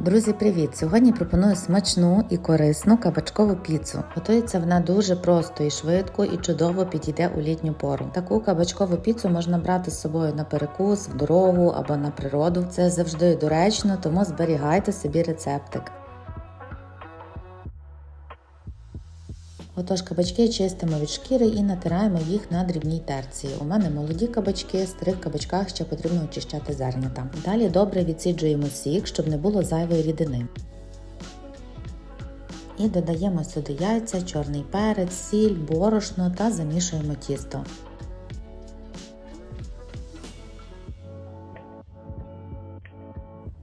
Друзі, привіт! Сьогодні пропоную смачну і корисну кабачкову піцу. Готується вона дуже просто і швидко, і чудово підійде у літню пору. Таку кабачкову піцу можна брати з собою на перекус, в дорогу або на природу. Це завжди доречно, тому зберігайте собі рецептик. Отож, кабачки чистимо від шкіри і натираємо їх на дрібній терці. У мене молоді кабачки, старих кабачках ще потрібно очищати зернята. Далі добре відсіджуємо сік, щоб не було зайвої рідини. І додаємо сюди яйця, чорний перець, сіль, борошно та замішуємо тісто.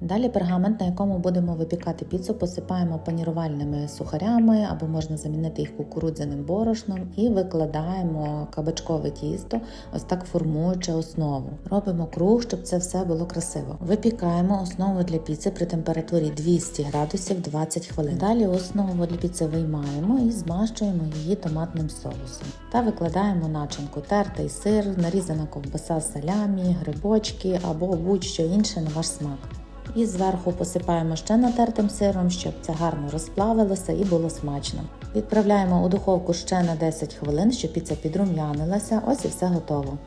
Далі пергамент, на якому будемо випікати піцу, посипаємо панірувальними сухарями або можна замінити їх кукурудзяним борошном і викладаємо кабачкове тісто, ось так формуючи основу. Робимо круг, щоб це все було красиво. Випікаємо основу для піци при температурі 200 градусів 20 хвилин. Далі основу для піци виймаємо і змащуємо її томатним соусом. Та викладаємо начинку, тертий сир, нарізана ковбаса з салямі, грибочки або будь-що інше на ваш смак. І зверху посипаємо ще натертим сиром, щоб це гарно розплавилося і було смачно. Відправляємо у духовку ще на 10 хвилин, щоб піца підрум'янилася. Ось і все готово.